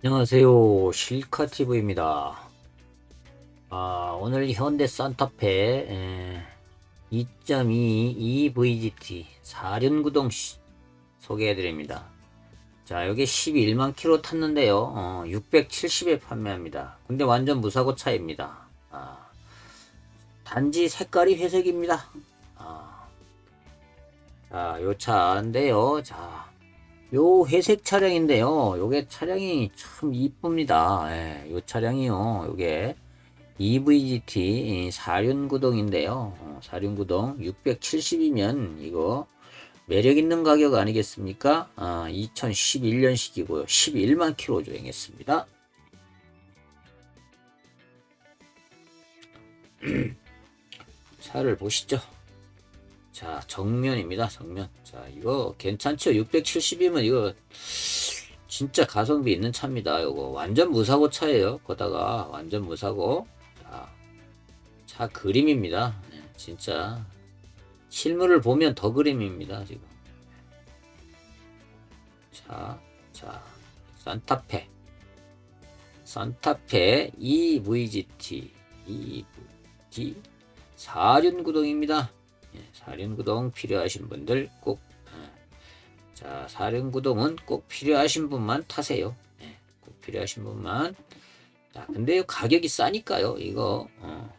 안녕하세요. 실카TV입니다. 아, 오늘 현대 산타페 2.2 EVGT 4륜구동 소개해드립니다. 자, 여기 11만 킬로 탔는데요. 어, 670에 판매합니다. 근데 완전 무사고 차입니다. 아, 단지 색깔이 회색입니다. 아, 자, 요 차인데요. 자, 요 회색 차량인데요. 요게 차량이 참 이쁩니다. 예, 요 차량이요. 요게 EVGT 4륜구동인데요. 4륜구동 670이면 이거 매력 있는 가격 아니겠습니까? 아, 2011년식이고요. 11만 킬로 주행했습니다. 차를 보시죠. 자, 정면입니다. 정면. 자, 이거 괜찮죠? 670이면 이거 진짜 가성비 있는 차입니다. 이거 완전 무사고 차예요. 거다가 완전 무사고. 자, 차 그림입니다. 네, 진짜 실물을 보면 더 그림입니다. 지금. 자, 자, 산타페. 산타페 EVGT EVT 4륜 구동입니다. 예, 사륜구동 필요하신 분들 꼭, 어, 자, 사륜구동은 꼭 필요하신 분만 타세요. 예, 꼭 필요하신 분만. 자, 근데 가격이 싸니까요. 이거, 어,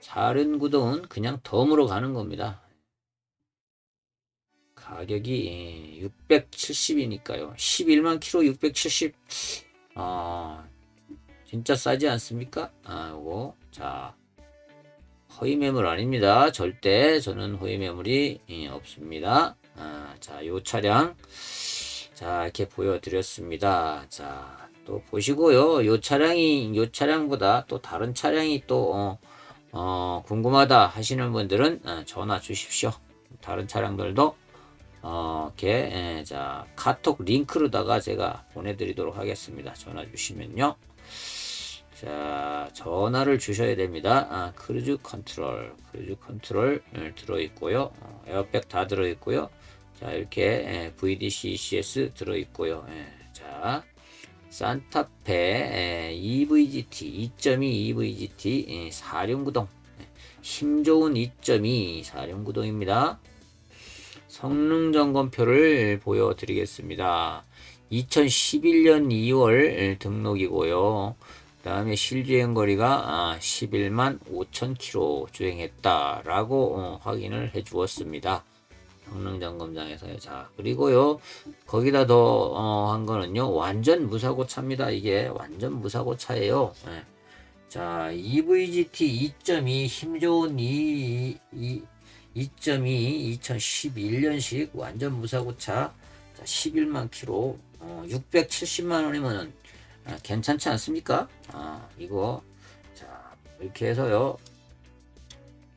사륜구동은 그냥 덤으로 가는 겁니다. 가격이 670이니까요. 11만 킬로 670. 아, 진짜 싸지 않습니까? 아, 요거. 자, 허위 매물 아닙니다. 절대 저는 허위 매물이 예, 없습니다. 아, 자, 요 차량 자 이렇게 보여드렸습니다. 자, 또 보시고요. 요 차량이 요 차량보다 또 다른 차량이 또 어, 어, 궁금하다 하시는 분들은 어, 전화 주십시오. 다른 차량들도 어, 이렇게 예, 자 카톡 링크로다가 제가 보내드리도록 하겠습니다. 전화 주시면요. 자, 전화를 주셔야 됩니다. 아, 크루즈 컨트롤, 크루즈 컨트롤 들어 있고요. 어, 에어백 다 들어 있고요. 자, 이렇게 예, VDC CS 들어 있고요. 예, 자, 산타페 예, EVGT 2.2 EVGT 예, 사륜구동 예, 힘 좋은 2.2 사륜구동입니다. 성능 점검표를 보여드리겠습니다. 2011년 2월 등록이고요. 다음에 실주행 거리가 11만 5천 킬로 주행했다라고 어, 확인을 해 주었습니다. 성능 점검장에서요. 자, 그리고요. 거기다 더한 어, 거는요. 완전 무사고 차입니다. 이게 완전 무사고 차예요. 네. 자, EVGT 2.2 힘 좋은 2, 2 2.2 2011년식 완전 무사고 차. 자, 11만 킬로 어, 670만 원이면은 아, 괜찮지 않습니까? 아, 이거 자 이렇게 해서요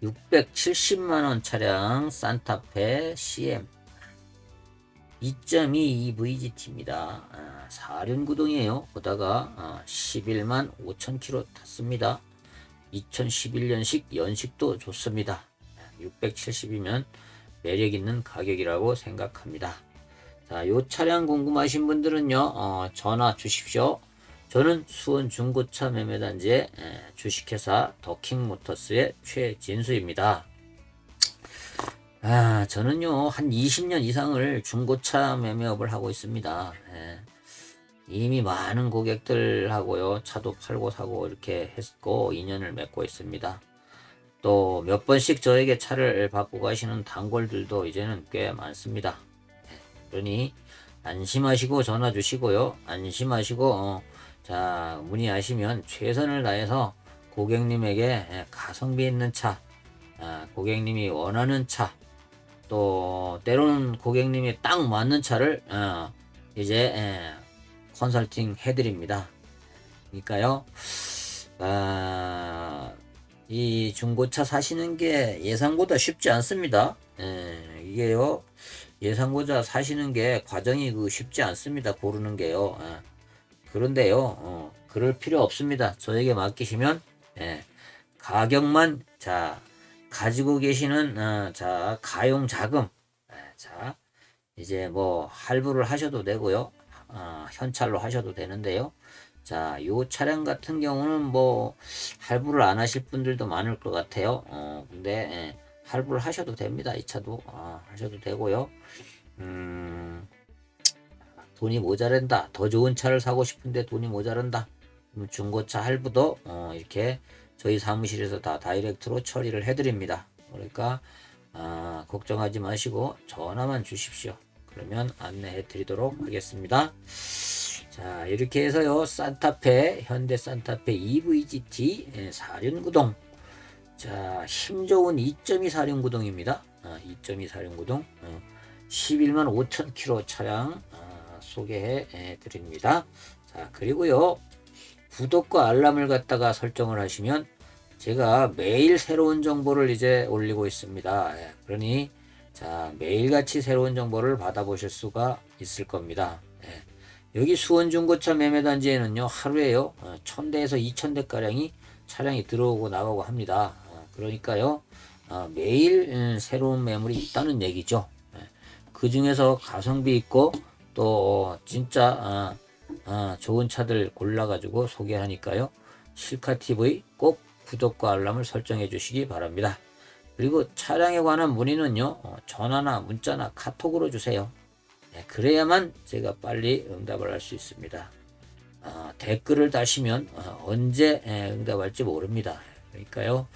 670만원 차량 산타페 CM 2.2 EVGT입니다. 아, 4륜 구동이에요. 보다가 아, 11만 5천 킬로 탔습니다. 2011년식 연식도 좋습니다. 670이면 매력 있는 가격이라고 생각합니다. 자, 요 차량 궁금하신 분들은요, 어, 전화 주십시오. 저는 수원 중고차 매매단지의 주식회사 더킹모터스의 최진수입니다. 아, 저는요, 한 20년 이상을 중고차 매매업을 하고 있습니다. 예. 이미 많은 고객들하고요, 차도 팔고 사고 이렇게 했고, 인연을 맺고 있습니다. 또 몇 번씩 저에게 차를 받고 가시는 단골들도 이제는 꽤 많습니다. 예. 그러니, 안심하시고 전화 주시고요. 안심하시고, 어, 자, 문의하시면 최선을 다해서 고객님에게 가성비 있는 차, 아, 고객님이 원하는 차, 또 때로는 고객님이 딱 맞는 차를 어, 이제 컨설팅 해드립니다. 그러니까요, 아, 이 중고차 사시는 게 예상보다 쉽지 않습니다. 에, 이게요, 예상보다 사시는 게 과정이 그 쉽지 않습니다. 고르는 게요. 에. 그런데요, 어, 그럴 필요 없습니다. 저에게 맡기시면, 예, 가격만, 자, 가지고 계시는, 어, 자, 가용 자금, 예, 자, 이제 뭐, 할부를 하셔도 되고요. 어, 현찰로 하셔도 되는데요. 자, 요 차량 같은 경우는 뭐 할부를 안 하실 분들도 많을 것 같아요. 어, 근데 예, 할부를 하셔도 됩니다. 이 차도 어, 하셔도 되고요. 음, 돈이 모자란다. 더 좋은 차를 사고 싶은데 돈이 모자란다. 중고차 할부도 어, 이렇게 저희 사무실에서 다 다이렉트로 처리를 해드립니다. 그러니까 아, 걱정하지 마시고 전화만 주십시오. 그러면 안내해 드리도록 하겠습니다. 자 이렇게 해서요 산타페 현대 산타페 EVGT 예, 사륜구동 자 힘 좋은 2.2 사륜구동입니다. 아, 2.2 사륜구동 어, 11만 5천 킬로 차량 아, 소개해 예, 드립니다. 자 그리고요 구독과 알람을 갖다가 설정을 하시면 제가 매일 새로운 정보를 이제 올리고 있습니다. 예, 그러니 자 매일같이 새로운 정보를 받아보실 수가 있을 겁니다. 예, 여기 수원 중고차 매매단지에는요 하루에요 어, 1000대에서 2000대 가량이 차량이 들어오고 나가고 합니다. 어, 그러니까요 어, 매일 음, 새로운 매물이 있다는 얘기죠. 그 중에서 가성비 있고 또 어, 진짜 어, 어, 좋은 차들 골라가지고 소개하니까요. 실카 TV 꼭 구독과 알람을 설정해 주시기 바랍니다. 그리고 차량에 관한 문의는요, 어, 전화나 문자나 카톡으로 주세요. 네, 그래야만 제가 빨리 응답을 할 수 있습니다. 어, 댓글을 다시면 어, 언제 에, 응답할지 모릅니다. 그러니까요,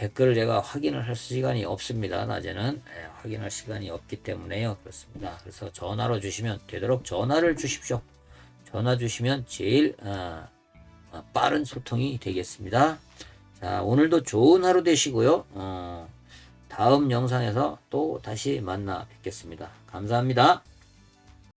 댓글을 제가 확인을 할 시간이 없습니다. 낮에는 에, 확인할 시간이 없기 때문에요. 그렇습니다. 그래서 전화로 주시면 되도록 전화를 주십시오. 전화 주시면 제일 어, 어, 빠른 소통이 되겠습니다. 자, 오늘도 좋은 하루 되시고요. 어, 다음 영상에서 또 다시 만나 뵙겠습니다. 감사합니다.